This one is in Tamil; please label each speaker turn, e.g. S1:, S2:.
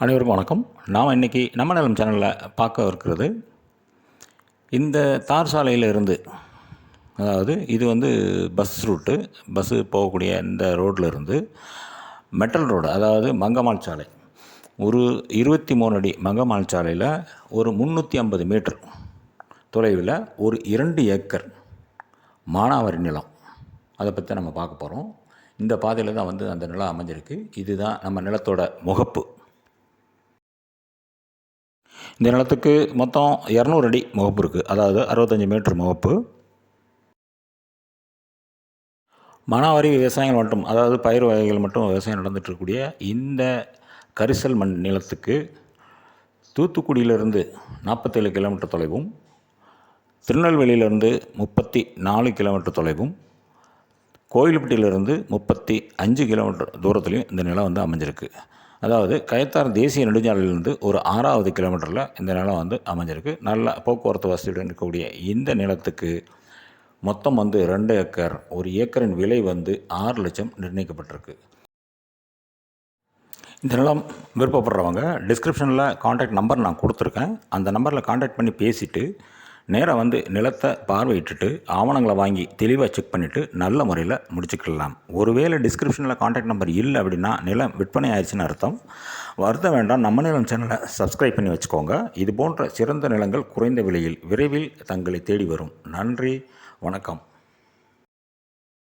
S1: அனைவருக்கும் வணக்கம். நாம் இன்றைக்கி நம்ம நிலம் சேனலில் பார்க்க இருக்கிறது இந்த தார் சாலையில் இருந்து அதாவது இது வந்து பஸ் ரூட்டு பஸ்ஸு போகக்கூடிய இந்த ரோட்டில் இருந்து மெட்டல் ரோடு அதாவது மங்கமாள் சாலை. ஒரு இருபத்தி மூணு அடி மங்கமாள் சாலையில் ஒரு முந்நூற்றி ஐம்பது மீட்டர் தொலைவில் ஒரு இரண்டு ஏக்கர் மானாவாரி நிலம். அதை பற்றி நம்ம பார்க்க போகிறோம் இந்த பாதையில் தான் வந்து அந்த நிலம் அமைஞ்சிருக்கு. இதுதான் நம்ம நிலத்தோட முகப்பு. இந்த நிலத்துக்கு மொத்தம் இரநூறு அடி முகப்பு இருக்குது அதாவது அறுபத்தஞ்சி மீட்டர் முகப்பு. மணவாரி விவசாயங்கள் மட்டும் அதாவது பயிர் வகைகள் மட்டும் விவசாயம் நடந்துட்டு இருக்கக்கூடிய இந்த கரிசல் மண் நிலத்துக்கு தூத்துக்குடியிலிருந்து நாற்பத்தேழு கிலோமீட்டர் தொலைவும் திருநெல்வேலியிலிருந்து முப்பத்தி நாலு கிலோமீட்டர் தொலைவும் கோயில்பட்டியிலிருந்து முப்பத்தி அஞ்சு கிலோமீட்டர் தூரத்துலேயும் இந்த நிலம் வந்து அமைஞ்சிருக்கு. அதாவது கயத்தார் தேசிய நெடுஞ்சாலையிலிருந்து ஒரு ஆறாவது கிலோமீட்டரில் இந்த நிலம் வந்து அமைஞ்சிருக்கு. நல்ல போக்குவரத்து வசதியுடன் இருக்கக்கூடிய இந்த நிலத்துக்கு மொத்தம் வந்து ரெண்டு ஏக்கர் ஒரு ஏக்கரின் விலை வந்து ஆறு லட்சம் நிர்ணயிக்கப்பட்டிருக்கு. இந்த நிலம் விருப்பப்படுறவங்க டிஸ்கிரிப்ஷனில் காண்டாக்ட் நம்பர் நான் கொடுத்துருக்கேன். அந்த நம்பரில் காண்டாக்ட் பண்ணி பேசிவிட்டு நேராக வந்து நிலத்தை பார்வையிட்டுட்டு ஆவணங்களை வாங்கி தெளிவாக செக் பண்ணிவிட்டு நல்ல முறையில் முடிச்சுக்கலாம் ஒருவேளை டிஸ்கிரிப்ஷனில் காண்டாக்ட் நம்பர் இல்லை அப்படின்னா நிலம் விற்பனை ஆயிடுச்சுன்னு அர்த்தம். வருத்தம் வேண்டாம் நம்ம நிலம் சேனலை சப்ஸ்கிரைப் பண்ணி வச்சுக்கோங்க. இது போன்ற சிறந்த நிலங்கள் குறைந்த விலையில் விரைவில் தங்களை தேடி வரும். நன்றி வணக்கம்.